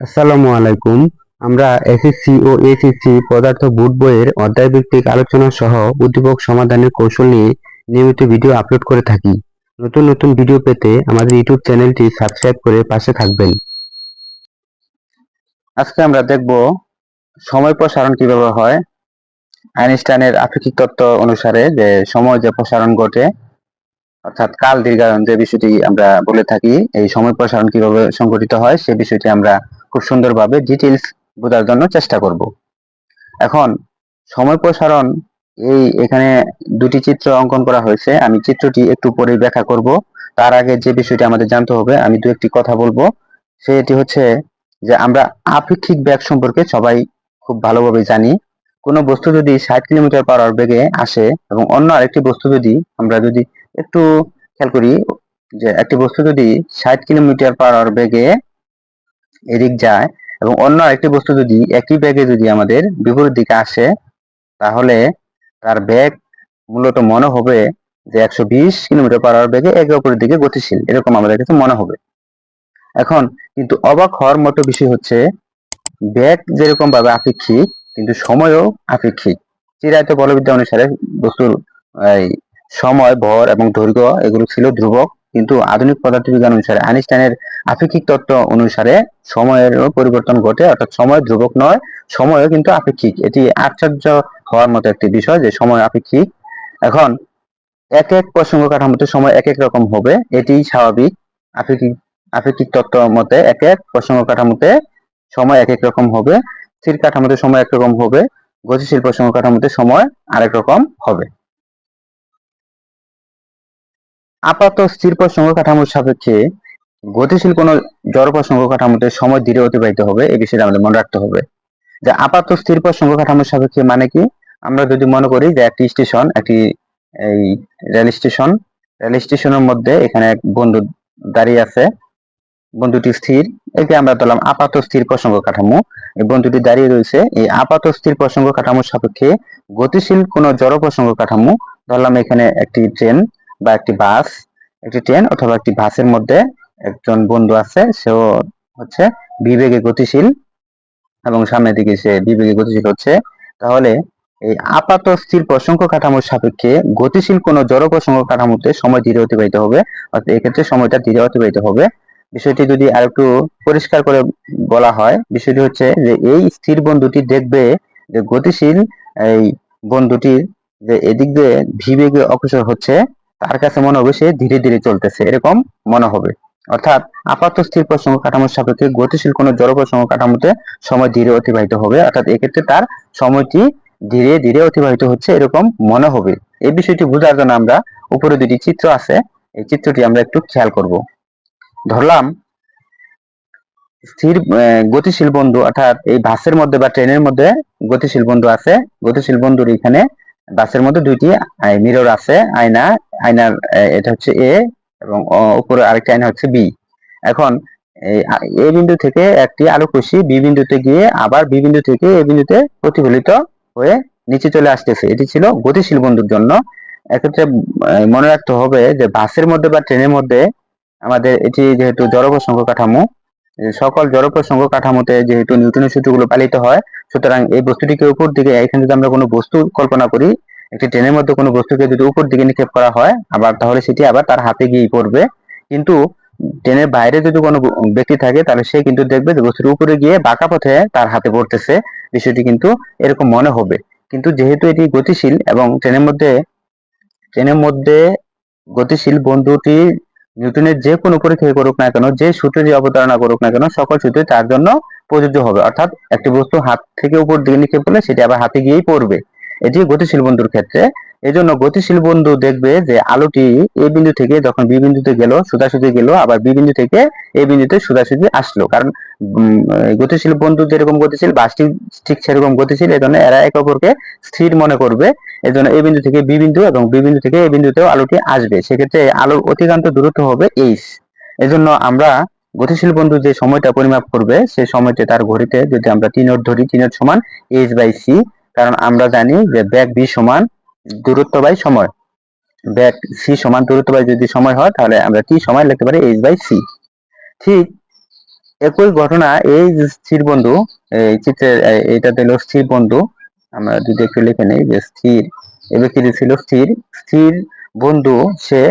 আসসালামু আলাইকুম। আমরা এসএসসি ও এসএসসি পদার্থ বুট বইয়ের অধ্যায়ভিত্তিক আলোচনা সহ উদ্দীপক সমাধানের কৌশল নিয়ে নিয়মিত ভিডিও আপলোড করে থাকি। নতুন নতুন ভিডিও পেতে আমাদের ইউটিউব চ্যানেলটি সাবস্ক্রাইব করে পাশে থাকবেন। আজকে আমরা দেখব সময় প্রসারণ কীভাবে হয়। আইনস্টাইনের আপেক্ষিক তত্ত্ব অনুসারে যে সময় যে প্রসারণ ঘটে, অর্থাৎ কাল দীর্ঘায়ন যে বিষয়টি আমরা বলে থাকি, এই সময় প্রসারণ কীভাবে সংঘটিত হয়, সে বিষয়টি আমরা খুব সুন্দরভাবে ডিটেলস বোঝার জন্য চেষ্টা করব। এখন সময় প্রসারণ, এই এখানে দুটি চিত্র অঙ্কন করা হয়েছে। আমি চিত্রটি একটু পরে ব্যাখ্যা করব। তার আগে যে বিষয়টি আমাদের জানতে হবে, আমি দু একটি কথা বলব। সেটি হচ্ছে যে আমরা আপেক্ষিক ব্যাগ সম্পর্কে সবাই খুব ভালোভাবে জানি। কোনো বস্তু যদি ষাট কিলোমিটার পার আওয়ার বেগে আসে এবং অন্য আরেকটি বস্তু যদি আমরা যদি একটু খেয়াল করি যে একটি বস্তু যদি ষাট কিলোমিটার পার আওয়ার বেগে এদিক যায় এবং অন্য আরেকটি বস্তু যদি, একই ব্যাগে যদি আমাদের বিপরীত দিকে আসে, তাহলে তার ব্যাগ মূলত মনে হবে যে একশো বিশ কিলোমিটার পার আওয়ার বেগে একে অপরের দিকে গতিশীল। এরকম আমাদের কাছে মনে হবে। এখন কিন্তু অবাক হওয়ার মতো বিষয় হচ্ছে, ব্যাগ যেরকম ভাবে আপেক্ষিক, কিন্তু সময়ও আপেক্ষিক। চিরায়ত বলবিদ্যা অনুসারে বস্তুর সময়, ভর এবং দৈর্ঘ্য এগুলো ছিল ধ্রুবক। কিন্তু আধুনিক পদার্থবিজ্ঞান অনুসারে আইনস্টাইনের আপেক্ষিক তত্ত্ব অনুসারে সময়ের পরিবর্তন ঘটে, অর্থাৎ সময় ধ্রুবক নয়, সময়ও কিন্তু আপেক্ষিক। এটি আশ্চর্য হওয়ার মতো একটি বিষয় যে সময় আপেক্ষিক। এখন, এক এক প্রসঙ্গ কাঠামোতে সময় এক এক রকম হবে এটি স্বাভাবিক। আপেক্ষিক আপেক্ষিক তত্ত্ব মতে এক এক প্রসঙ্গ কাঠামোতে সময় এক এক রকম হবে, স্থির কাঠামোতে সময় একরকম হবে, গতিশীল প্রসঙ্গ কাঠামোতে সময় আরেক রকম হবে। আপাত স্থির প্রসঙ্গ কাঠামোর সাপেক্ষে গতিশীল কোনো জড় প্রসঙ্গ কাঠামোতে সময় ধীরে অতিবাহিত হবে এই বিষয়টা আমাদের মনে রাখতে হবে। যে আপাত স্থির প্রসঙ্গ কাঠামোর সাপেক্ষে মানে কি? আমরা যদি মনে করি যে একটি স্টেশন, একটি এই রেল স্টেশন, রেল স্টেশনের মধ্যে এখানে এক বন্ধু দাঁড়িয়ে আছে, বন্ধুটি স্থির, একে আমরা ধরলাম আপাত স্থির প্রসঙ্গ কাঠামো। এই বন্ধুটি দাঁড়িয়ে রয়েছে, এই আপাত স্থির প্রসঙ্গ কাঠামোর সাপেক্ষে গতিশীল কোন জড় প্রসঙ্গ কাঠামো, ধরলাম এখানে একটি ট্রেন বা একটি বাস, একটি ট্রেন অথবা একটি বাসের মধ্যে একজন বন্ধু আছে, সেও হচ্ছে বিবেগে গতিশীল এবং সামনের দিকে সে বিবেগে গতিশীল হচ্ছে। তাহলে এই আপাত স্থির প্রসঙ্গ কাঠামোর সাপেক্ষে গতিশীল কোন জড় প্রসঙ্গ কাঠামোতে সময় ধীরে অতিবাহিত হবে, অর্থাৎ এক্ষেত্রে সময়টা ধীরে অতিবাহিত হবে। বিষয়টি যদি আর একটু পরিষ্কার করে বলা হয়, বিষয়টি হচ্ছে যে এই স্থির বন্ধুটি দেখবে যে গতিশীল এই বন্ধুটির যে এদিক দিয়ে ভিবেগে অগ্রসর হচ্ছে তার কাছে মনে হবে সে ধীরে ধীরে চলতেছে, এরকম মনে হবে। অর্থাৎ আপাত স্থির প্রসঙ্গ কাঠামোর সাপেক্ষে গতিশীল কোনো জড় প্রসঙ্গ কাঠামোতে সময় ধীরে অতিবাহিত হবে, অর্থাৎ এক্ষেত্রে তার সময়টি ধীরে ধীরে অতিবাহিত হচ্ছে এরকম মনে হবে। এই বিষয়টি বোঝার জন্য আমরা উপরে দুটি চিত্র আছে, এই চিত্রটি আমরা একটু খেয়াল করব। ধরলাম, স্থির গতিশীল বন্ধু, অর্থাৎ এই বাসের মধ্যে বা ট্রেনের মধ্যে গতিশীল বন্ধু আছে, গতিশীল বন্ধুর এখানে বাসের মধ্যে দুইটি মিরর আছে, আয়না, আয়নার এটা হচ্ছে এ এবং উপরে আরেকটি আয়না হচ্ছে বি এখন এ বিন্দু থেকে একটি আলোক রশ্মি বি বিন্দুতে গিয়ে আবার বি বিন্দু থেকে এ বিন্দুতে প্রতিফলিত হয়ে নিচে চলে আসতেছে। এটি ছিল গতিশীল বন্ধুর জন্য। এক্ষেত্রে মনে রাখতে হবে যে বাসের মধ্যে বা ট্রেনের মধ্যে আমাদের এটি যেহেতু জড়প্রসঙ্গ কাঠামো সকল জড়প্রসঙ্গ কাঠামোতে যেহেতু নিউটনের সূত্রগুলো পালিত হয়, সুতরাং এই বস্তুটিকে উপর দিকে, এখানে যদি আমরা কোনো বস্তু কল্পনা করি, একটি ট্রেনের মধ্যে কোনো বস্তুকে যদি উপর দিকে নিক্ষেপ করা হয়, আবার তাহলে সেটি আবার তার হাতে গিয়েই পড়বে। কিন্তু ট্রেনের বাইরে যদি কোনো ব্যক্তি থাকে, তাহলে সে কিন্তু দেখবে যে বস্তুর উপরে গিয়ে বাঁকা পথে তার হাতে পড়তেছে। বিষয়টি কিন্তু এরকম মনে হবে। কিন্তু যেহেতু এটি গতিশীল এবং ট্রেনের মধ্যে ট্রেনের মধ্যে গতিশীল বন্ধুটি নিউটনের যে কোনো পরীক্ষায় করুক না কেন, যে সূত্রটি অবতারণা করুক না কেন, সকল সূত্রে তার জন্য প্রযোজ্য হবে। অর্থাৎ একটি বস্তু হাত থেকে উপর দিকে নিক্ষেপ করলে সেটি আবার হাতে গিয়েই পড়বে। এটি গতিশীল বন্ধুর ক্ষেত্রে। এই জন্য গতিশীল বন্ধু দেখবে যে আলোটি এ বিন্দু থেকে যখন বি বিন্দুতে গেল, সোজাসুজি গেল, আবার বি বিন্দু থেকে এ বিন্দুতে সোজাসুজি আসলো। কারণ গতিশীল বন্ধু যেরকম গতিশীল বাসটি ঠিক সেরকম গতিশীল এই জন্য এরা একে অপরকে স্থির মনে করবে। এই জন্য এই বিন্দু থেকে বি বিন্দু এবং বি বিন্দু থেকে এই বিন্দুতেও আলোটি আসবে। সেক্ষেত্রে আলোর অতিক্রান্ত দূরত্ব হবে এইচ। এজন্য আমরা গতিশীল বন্ধু যে সময়টা পরিমাপ করবে সেই সময়টা তার ঘড়িতে যদি আমরা তিন ওর ধরি, তিন ওর সমান এইচ বাই সি কারণ আমরা জানি যে ব্যাগ বি সমান দূরত্ব বাই সময়। ব্যাগ সি সমান দূরত্ব বাই যদি সময় হয়, তাহলে আমরা টি সময় লিখতে পারি? এইচ বাই সি ঠিক একই ঘটনা, এই স্থির বন্ধু, এই চিত্রের এইটা দিল স্থির বন্ধু। আমরা যদি একটু লিখে নিই যে স্থির এই ব্যক্তিটি ছিল স্থির স্থির বন্ধু সে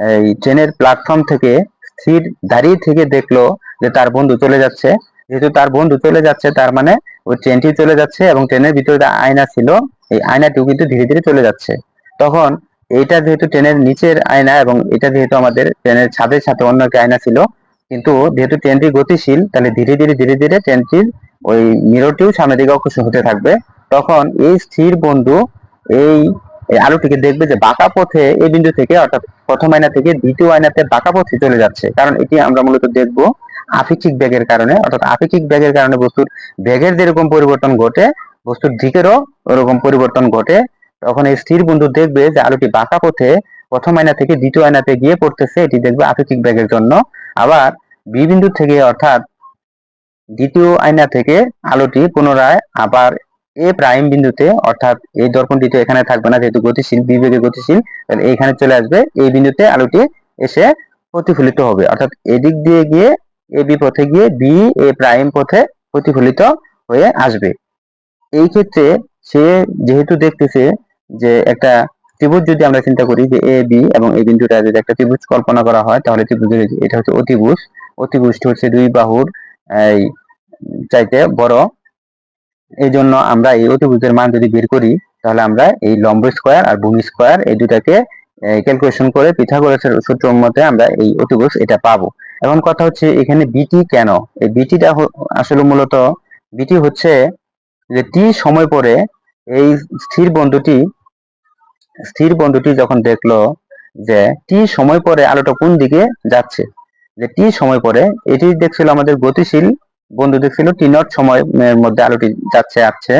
এই ট্রেনের প্ল্যাটফর্ম থেকে স্থির দাঁড়িয়ে থেকে দেখল যে তার বন্ধু চলে যাচ্ছে। যেহেতু তার বন্ধু চলে যাচ্ছে, তার মানে ওই ট্রেনটি চলে যাচ্ছে এবং ট্রেনের ভিতরে আয়না ছিল, এই আয়নাটিও কিন্তু ধীরে ধীরে চলে যাচ্ছে। তখন এইটা যেহেতু ট্রেনের নিচের আয়না এবং এটা যেহেতু আমাদের ট্রেনের ছাদের সাথে অন্য একটা আয়না ছিল, কিন্তু যেহেতু ট্রেনটি গতিশীল, তাহলে ধীরে ধীরে ধীরে ধীরে ট্রেনটির ওই মিররটিও সামনের দিকে অগ্রসর হতে থাকবে। তখন এই স্থির বন্ধু এই আলোটিকে দেখবে যে বাঁকা পথে এই বিন্দু থেকে, অর্থাৎ প্রথম আয়না থেকে দ্বিতীয় আয়নাতে বাঁকা পথে চলে যাচ্ছে। কারণ এটি আমরা মূলত দেখব আপেক্ষিক বেগের কারণে, অর্থাৎ আপেক্ষিক বেগের কারণে বস্তুর বেগের যেরকম পরিবর্তন ঘটে, বস্তুর দিকেরও ওরকম পরিবর্তন ঘটে, তখন এই স্থির বন্ধু দেখবে যে আলোটি বাঁকা পথে প্রথম আয়না থেকে দ্বিতীয় আয়নাতে গিয়ে পড়তেছে, এটি দেখবে আপেক্ষিক বেগের জন্য। আবার বি বিন্দু থেকে অর্থাৎ দ্বিতীয় আয়না থেকে আলোটি পুনরায় আবার এ প্রাইম বিন্দুতে, অর্থাৎ এই দর্পণটি তো এখানে থাকবে না, যেহেতু গতিশীল, বি বেগে গতিশীল, তাহলে এইখানে চলে আসবে, এই বিন্দুতে আলোটি এসে প্রতিফলিত হবে। অর্থাৎ এদিক দিয়ে গিয়ে এ বি পথে গিয়ে বি এ প্রাইম পথে প্রতিফলিত হয়ে আসবে। এই ক্ষেত্রে সে যেহেতু দেখতেছে যে একটা ত্রিভুজ যদি আমরা চিন্তা করি যে এ বি এবং এই বিন্দুটা যদি একটা ত্রিভুজ কল্পনা করা হয়, তাহলে ত্রিভুজের এটা হচ্ছে অতিভুজ। অতিভুজটি হচ্ছে দুই বাহুর, এই, চাইতে বড়। এই জন্য আমরা এই অতিভুজের মান যদি বের করি, তাহলে আমরা এই লম্ব স্কোয়ার আর ভূমি স্কোয়ার এই দুটাকে ক্যালকুলেশন করে পিথাগোরাসের সূত্র মতে আমরা এই অতিভুজ এটা পাবো। এখন কথা হচ্ছে এখানে বিটি কেন? এই বিটিটা আসলে মূলত বিটি হচ্ছে যে টি সময় পরে এই স্থির বন্ধুটি স্থির বন্ধুটি যখন দেখল যে টি সময় পরে আলোটা কোন দিকে যাচ্ছে, যে টি সময় পরে এটি দেখছিল আমাদের গতিশীল বন্ধু, দেখছিল টি নট সময়ের মধ্যে আলোটি যাচ্ছে, আসছে,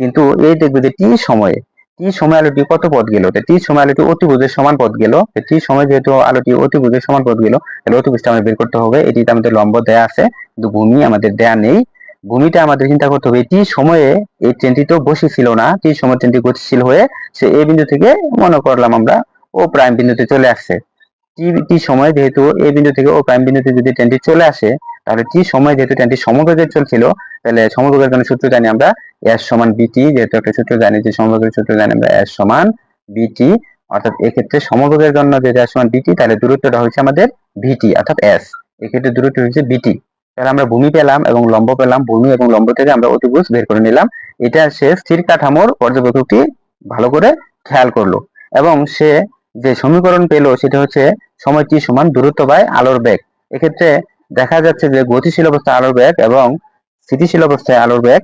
কিন্তু এই দেখবে যে টি সময়ে টি সময় আলোটি কত পথ গেল? টি সময় আলোটি অতিভুজের সমান পথ গেল। টি সময় যেহেতু আলোটি অতিভুজের সমান পথ গেল, তাহলে অতিভুজটা আমাদের বের করতে হবে। এটিতে আমাদের লম্ব দেয়া আছে, কিন্তু ভূমি আমাদের দেয়া নেই। ভূমিটা আমাদের চিন্তা করতে হবে, টি সময়ে এই ট্রেনটি তো বসেছিল না। টি সময় ট্রেনটি গতিশীল হয়ে সে এই বিন্দু থেকে মনে করলাম আমরা ও প্রাইম বিন্দুতে চলে আসছে। টি টি সময় যেহেতু এই বিন্দু থেকে ও প্রাইম বিন্দুতে যদি ট্রেনটি চলে আসে তাহলে টি সময় যেহেতু ট্রেনটি সমবেগে চলছিল, তাহলে সমবেগের জন্য সূত্র জানি আমরা এস সমান বিটি যেহেতু একটা সূত্র জানি যে সমবেগের সূত্র জানি আমরা এস সমান বিটি অর্থাৎ এক্ষেত্রে সমবেগের জন্য যেটা এস সমান বিটি তাহলে দূরত্বটা হচ্ছে আমাদের ভিটি অর্থাৎ এস এক্ষেত্রে দূরত্ব হচ্ছে বিটি তাহলে আমরা ভূমি পেলাম এবং লম্ব পেলাম, ভূমি এবং লম্ব থেকে আমরা অতিভুজ বের করে নিলাম। এটা সে স্থির কাঠামোর পর্যবেক্ষকটি ভালো করে খেয়াল করল। এবং সে যে সমীকরণ পেল, সেটা হচ্ছে সময় টি সমান দূরত্ব বাই আলোর বেগ। এক্ষেত্রে দেখা যাচ্ছে যে গতিশীল অবস্থায় আলোর বেগ এবং স্থিতিশীল অবস্থায় আলোর বেগ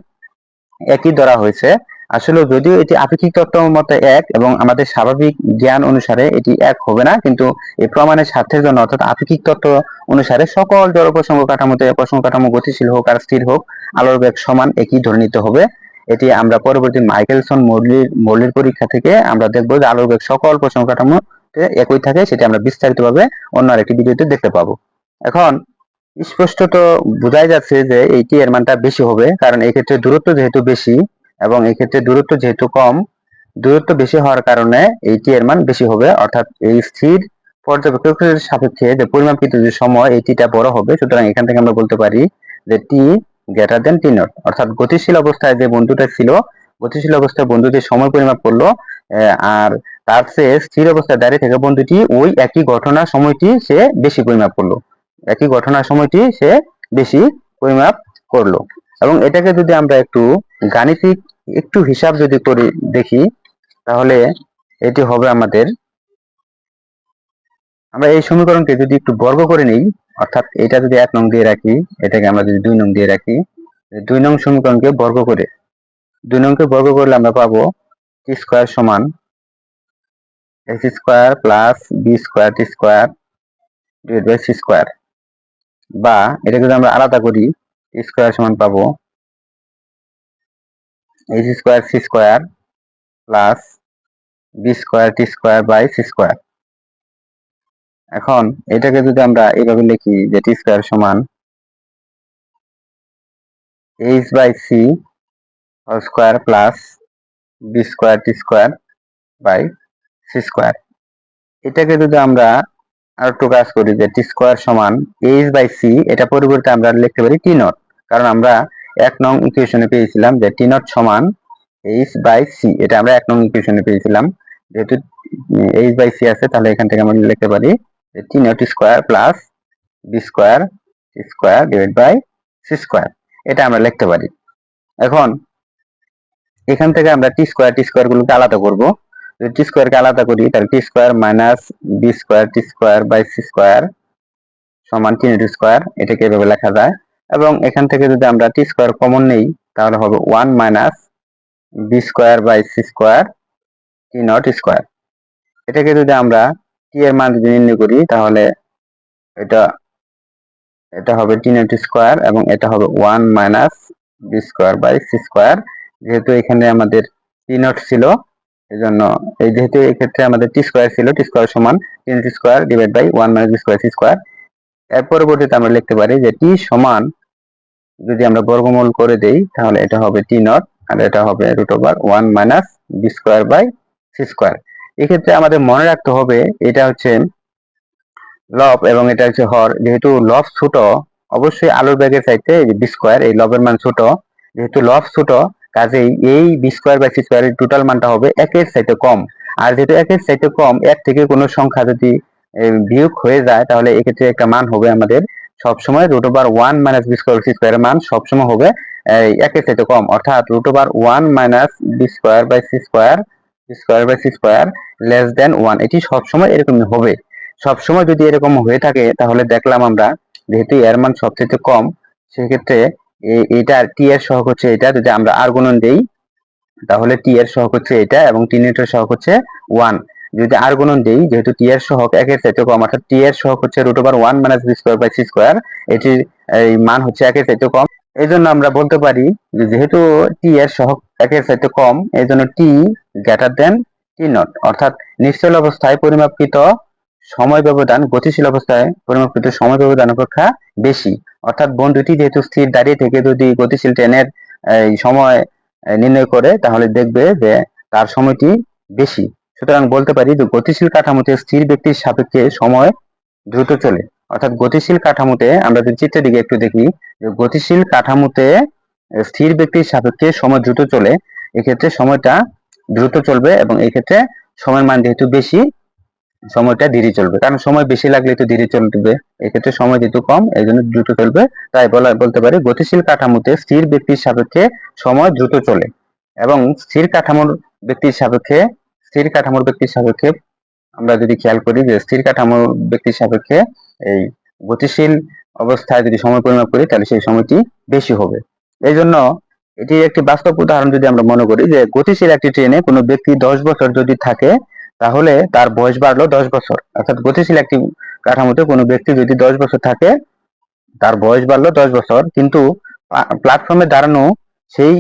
একই ধরা হয়েছে। আসলে যদিও এটি আপেক্ষিক তত্ত্ব মতে এক এবং আমাদের স্বাভাবিক জ্ঞান অনুসারে এটি এক হবে না, কিন্তু এই প্রমাণের স্বার্থের জন্য অর্থাৎ আপেক্ষিক তত্ত্ব অনুসারে সকল জড় প্রসঙ্গ কাঠামোতে প্রসঙ্গ কাঠামো গতিশীল হোক আর স্থির হোক, আলোর বেগ সমান একই ধরে হবে। এটি আমরা পরবর্তী মাইকেলসন মৌলির মৌলির পরীক্ষা থেকে আমরা দেখব যে আলোর বেগ সকল প্রসঙ্গ কাঠামোতে একই থাকে, সেটি আমরা বিস্তারিতভাবে অন্য আরেকটি ভিডিওতে দেখতে পাবো। এখন স্পষ্টত বোঝাই যাচ্ছে যে এইটি এর মানটা বেশি হবে, কারণ এই ক্ষেত্রে দূরত্ব যেহেতু বেশি এবং এই ক্ষেত্রে দূরত্ব যেহেতু কম, দূরত্ব বেশি হওয়ার কারণে এইটি এর মান বেশি হবে, অর্থাৎ এই স্থির পর্যবেক্ষকের সাপেক্ষে যে পরিমাপকৃত যে সময় এই টিটা বড় হবে, সুতরাং এখান থেকে আমরা বলতে পারি যে টি গ্রেটার দেন টি নট অর্থাৎ গতিশীল অবস্থায় যে বন্ধুটা ছিল, গতিশীল অবস্থায় বন্ধুটি সময় পরিমাপ করল আর তার চেয়ে স্থির অবস্থায় দাঁড়িয়ে থেকে বন্ধুটি ওই একই ঘটনার সময়টি সে বেশি পরিমাপ করল। একই ঘটনার সময়টি সে বেশি পরিমাপ করল। এবং এটাকে যদি আমরা একটু গাণিতিক, একটু হিসাব যদি করি, দেখি, তাহলে এটি হবে আমাদের, আমরা এই সমীকরণকে যদি একটু বর্গ করে নিই, অর্থাৎ এটা যদি এক নং দিয়ে রাখি, এটাকে আমরা যদি দুই নং দিয়ে রাখি, দুই নং সমীকরণকে বর্গ করে, দুই নংকে বর্গ করলে আমরা পাবো টি স্কোয়ার সমান X square plus B square T square divide by C square বা এটাকে যদি আমরা আলাদা করি স্কোয়ার সমান পাবো H square C square plus B square T square by C square এখন এটাকে যদি আমরা এইভাবে লিখি যে টি স্কোয়ার সমান H by C square plus B square T square by C square এটাকে যদি আমরা আর একটু কাজ করি যে টি স্কোয়ার সমান এইচ বাই সি এটা পরিবর্তে আমরা লিখতে পারি টি নট কারণ আমরা এক নং ইকুয়েশনে পেয়েছিলাম যে টি নট সমান এইচ বাই সি এটা আমরা এক নং ইকুয়েশনে পেয়েছিলাম। যেহেতু এইচ বাই সি আছে, তাহলে এখান থেকে আমরা লিখতে পারি T naught square plus B square square divide by C square এটা আমরা লিখতে পারি। এখন, এখান থেকে আমরা টি স্কোয়ার টি স্কোয়ার গুলোকে আলাদা করব। টি স্কোয়ারকে আলাদা করি, তাহলে T square minus B square T square by C square সমান টি টি স্কোয়ার এটাকে এভাবে লেখা যায়? এবং এখান থেকে যদি আমরা টি স্কোয়ার কমন নেই, তাহলে হবে one minus B square by C square T naught square এটাকে যদি আমরা টি এর মান যদি নির্ণয় করি, তাহলে এটা এটা হবে টি নট স্কোয়ার এবং এটা হবে one minus B square by C square যেহেতু এখানে আমাদের টি নট ছিল এই জন্য এই যেহেতু এই ক্ষেত্রে আমাদের টি স্কোয়ার ছিল টি স্কোয়ার সমান T naught square divide by one minus B square square এর পরবর্তীতে আমরা লিখতে পারি যে টি সমান যদি আমরা বর্গমূল করে দেই, তাহলে এটা হবে টি নট আর এটা হবে root over one minus B square by C square এক্ষেত্রে আমাদের মনে রাখতে হবে, এটা হচ্ছে লব এবং এটা হচ্ছে হর। যেহেতু লব ছোট, অবশ্যই আলুর ব্যাগের চাইতে বি স্কোয়ার এই লবের মান ছোট। যেহেতু লব ছোট কাজেই এই বি স্কোয়ার বাই সি স্কোয়ারের টোটাল মানটা হবে একের চাইতে কম। আর যেহেতু একের চাইতে কম এক থেকে কোনো সংখ্যা যদি বিয়োগ হয়ে যায়, তাহলে এক্ষেত্রে একটা মান হবে আমাদের সবসময় root over one minus B square C স্কোয়ারের মান সবসময় হবে একের চাইতে কম। অর্থাৎ root over one minus B square by C square B square by C square less than one এটি সবসময় এরকমই হবে। সবসময় যদি এরকম হয়ে থাকে, তাহলে দেখলাম আমরা যেহেতু এর মান সবচেয়ে কম, সেক্ষেত্রে এটা টি এর সহগ হচ্ছে এটা, যদি আমরা আর গুণন দেই, তাহলে টি এর সহগ হচ্ছে এটা এবং টি নেটের সহগ হচ্ছে ওয়ান যদি আর গুণন দেই, যেহেতু টি এর সহগ একের চাইতে কম, অর্থাৎ টি এর সহগ হচ্ছে root over one minus B মান হচ্ছে একের চাইতে কম। এই জন্য আমরা বলতে পারি যে যেহেতু টি এর সহগ একের চাইতে কম এই জন্য টি গ্রেটার দেন টি নট অর্থাৎ নিশ্চল অবস্থায় পরিমাপকৃত সময় ব্যবধান গতিশীল অবস্থায় পরিমাপকৃত সময় ব্যবধান অপেক্ষা বেশি। অর্থাৎ বন্ধুটি যেহেতু স্থির দাঁড়িয়ে থেকে যদি গতিশীল ট্রেনের সময় নির্ণয় করে, তাহলে দেখবে যে তার সময়টি বেশি। সুতরাং বলতে পারি যে গতিশীল কাঠামোতে স্থির ব্যক্তির সাপেক্ষে সময় দ্রুত চলে। অর্থাৎ গতিশীল কাঠামোতে আমরা যদি চিত্রের দিকে একটু দেখি, যে গতিশীল কাঠামোতে স্থির ব্যক্তির সাপেক্ষে সময় দ্রুত চলে, এক্ষেত্রে সময়টা দ্রুত চলবে এবং এক্ষেত্রে সময়ের মান যেহেতু বেশি সময়টা ধীরে চলবে। কারণ সময় বেশি লাগলে তো ধীরে চলবে। এক্ষেত্রে সময় যেহেতু কম এই জন্য দ্রুত চলবে। তাই বলা, বলতে পারি গতিশীল কাঠামোতে স্থির ব্যক্তির সাপেক্ষে সময় দ্রুত চলে। এবং স্থির কাঠামোর ব্যক্তির সাপেক্ষে, স্থির কাঠামোর ব্যক্তির সাপেক্ষে আমরা যদি খেয়াল করি যে স্থির কাঠামোর ব্যক্তির সাপেক্ষে এই গতিশীল অবস্থায় যদি সময় পরিমাপ করি, তাহলে সেই সময়টি বেশি হবে। এই জন্য এটি একটি বাস্তব উদাহরণ যদি আমরা মনে করি যে গতিশীল একটি ট্রেনে কোনো ব্যক্তি দশ বছর যদি থাকে তাহলে তার বয়স বাড়লো দশ বছর। অর্থাৎ গতিশীল একটি কাঠামোতে কোনো ব্যক্তি যদি দশ বছর থাকে, তার বয়স বাড়লো দশ বছর, কিন্তু প্ল্যাটফর্মে দাঁড়ানো সেই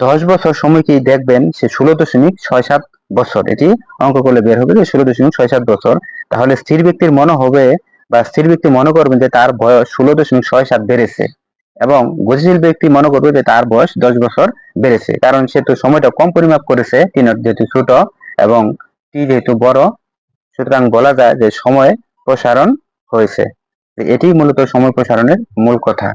দশ বছর সময়কেই দেখবেন সে ষোলো দশমিক ছয় সাত বছর। এটি অঙ্ক করলে বের হবে যে ষোলো দশমিক ছয় সাত বছর। তাহলে স্থির ব্যক্তির মনে হবে বা স্থির ব্যক্তি মনে করবেন যে তার বয়স ষোলো দশমিক ছয় সাত বেড়েছে এবং গতিশীল ব্যক্তি মনে করবে যে তার বয়স দশ বছর বেড়েছে। কারণ সে তো সময়টা কম পরিমাপ করেছে টিনট যেহেতু ছোট এবং টি যেহেতু বড়, সুতরাং বলা যায় যে সময় প্রসারণ হয়েছে। এটি মূলত সময় প্রসারণের মূল কথা।